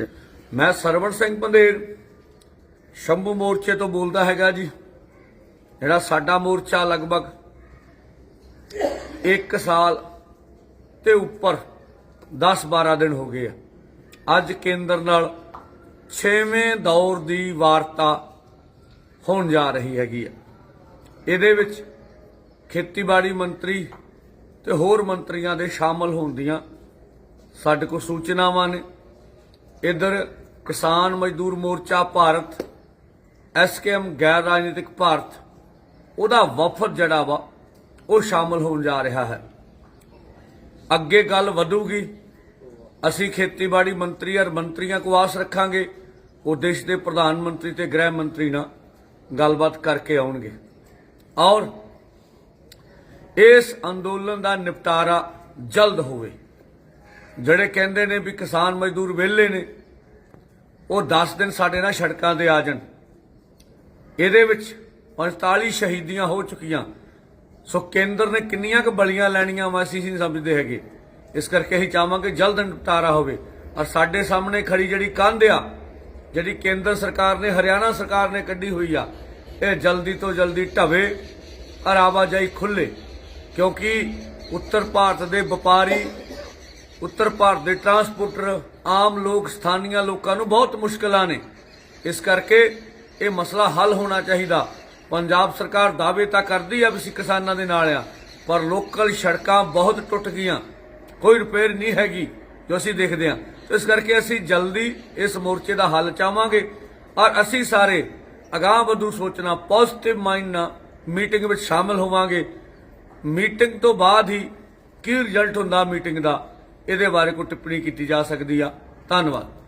ਠੀਕ ਹੈ ਮੈਂ ਸਰਵਣ ਸਿੰਘ ਪੰਦੇਰ, ਸ਼ੰਭੂ ਮੋਰਚੇ ਤੋਂ ਬੋਲਦਾ ਹੈਗਾ ਜੀ। ਜਿਹੜਾ ਸਾਡਾ ਮੋਰਚਾ ਲਗਭਗ 1 ਸਾਲ ਤੇ ਉੱਪਰ 10-12 ਦਿਨ ਹੋ ਗਏ ਆ। ਅੱਜ ਕੇਂਦਰ ਨਾਲ 6ਵੇਂ ਦੌਰ ਦੀ ਵਾਰਤਾ ਹੋਣ ਜਾ ਰਹੀ ਹੈਗੀ ਆ। ਇਹਦੇ ਵਿੱਚ ਖੇਤੀਬਾੜੀ ਮੰਤਰੀ ਤੇ ਹੋਰ ਮੰਤਰੀਆਂ ਦੇ ਸ਼ਾਮਲ ਹੋਣ ਦੀਆਂ ਸਾਡੇ ਕੋਲ ਸੂਚਨਾਵਾਂ ਨੇ। ਇਧਰ ਕਿਸਾਨ ਮਜ਼ਦੂਰ ਮੋਰਚਾ ਭਾਰਤ ਐਸਕੇਐਮ ਗੈਰ ਰਾਜਨੀਤਿਕ ਭਾਰਤ, ਉਹਦਾ ਵਫਦ ਜਿਹੜਾ ਵਾ, ਉਹ ਸ਼ਾਮਲ ਹੋਣ ਜਾ ਰਿਹਾ ਹੈ। ਅੱਗੇ ਗੱਲ ਵਧੂਗੀ, ਅਸੀਂ ਖੇਤੀਬਾੜੀ ਮੰਤਰੀ ਔਰ ਮੰਤਰੀਆਂ ਕੋ ਆਸ ਰੱਖਾਂਗੇ, ਉਹ ਦੇਸ਼ ਦੇ ਪ੍ਰਧਾਨ ਮੰਤਰੀ ਤੇ ਗ੍ਰਹਿ ਮੰਤਰੀ ਨਾਲ ਗੱਲਬਾਤ ਕਰਕੇ ਆਉਣਗੇ। ਔਰ ਇਸ ਅੰਦੋਲਨ ਦਾ ਨਿਪਟਾਰਾ ਜਲਦ ਹੋਵੇ। ਜਿਹੜੇ ਕਹਿੰਦੇ ਨੇ ਵੀ ਕਿਸਾਨ ਮਜ਼ਦੂਰ ਵਿਹਲੇ ਨੇ ਉਹ 10 ਦਿਨ ਸਾਡੇ ਨਾਲ ਸੜਕਾਂ ਤੇ ਆ ਜਾਣ। ਇਹਦੇ ਵਿੱਚ 45 ਸ਼ਹੀਦੀਆਂ ਹੋ ਚੁੱਕੀਆਂ। ਸੋ ਕੇਂਦਰ ਨੇ ਕਿੰਨੀਆਂ ਕੁ ਬਲੀਆਂ ਲੈਣੀਆਂ ਵਾ ਅਸੀਂ ਨਹੀਂ ਸਮਝਦੇ ਹੈਗੇ। ਇਸ ਕਰਕੇ ਅਸੀਂ ਚਾਹਾਂਗੇ ਜਲਦ ਨਿਪਟਾਰਾ ਹੋਵੇ। ਔਰ ਸਾਡੇ ਸਾਹਮਣੇ ਖੜੀ ਜਿਹੜੀ ਕੰਧ ਆ, ਜਿਹੜੀ ਕੇਂਦਰ ਸਰਕਾਰ ਨੇ, ਹਰਿਆਣਾ ਸਰਕਾਰ ਨੇ ਕੱਢੀ ਹੋਈ ਆ, ਇਹ ਜਲਦੀ ਤੋਂ ਜਲਦੀ ਢਵੇ ਔਰ ਆਵਾਜਾਈ ਖੁੱਲੇ। ਕਿਉਂਕਿ ਉੱਤਰ ਭਾਰਤ ਦੇ ਵਪਾਰੀ ਉੱਤਰ ਭਾਰਤ ਦੇ ਟਰਾਂਸਪੋਰਟਰ ਆਮ ਲੋਕ, ਸਥਾਨੀਆਂ ਲੋਕਾਂ ਨੂੰ ਬਹੁਤ ਮੁਸ਼ਕਲਾਂ ਨੇ। ਇਸ ਕਰਕੇ ਇਹ ਮਸਲਾ ਹੱਲ ਹੋਣਾ ਚਾਹੀਦਾ। ਪੰਜਾਬ ਸਰਕਾਰ ਦਾਅਵੇ ਤਾਂ ਕਰਦੀ ਆ ਵੀ ਅਸੀਂ ਕਿਸਾਨਾਂ ਦੇ ਨਾਲ ਆ, ਪਰ ਲੋਕਲ ਸੜਕਾਂ ਬਹੁਤ ਟੁੱਟ ਗਈਆਂ। ਕੋਈ ਰਿਪੇਅਰ ਨਹੀਂ ਹੈਗੀ ਜੋ ਅਸੀਂ ਦੇਖਦੇ ਹਾਂ ਇਸ ਕਰਕੇ ਅਸੀਂ ਜਲਦੀ ਇਸ ਮੋਰਚੇ ਦਾ ਹੱਲ ਚਾਹਾਂਗੇ। ਔਰ ਅਸੀਂ ਸਾਰੇ ਅਗਾਂਹ ਵਧੂ ਸੋਚਣਾ ਪੋਜ਼ਿਟਿਵ ਮਾਈਂਡ ਨਾਲ ਮੀਟਿੰਗ ਵਿੱਚ ਸ਼ਾਮਲ ਹੋਵਾਂਗੇ। ਮੀਟਿੰਗ ਤੋਂ ਬਾਅਦ ਹੀ ਕੀ ਰਿਜ਼ਲਟ ਹੁੰਦਾ ਮੀਟਿੰਗ ਦਾ? ਇਹਦੇ ਬਾਰੇ ਕੋਈ ਟਿੱਪਣੀ ਕੀਤੀ ਜਾ ਸਕਦੀ ਆ। ਧੰਨਵਾਦ।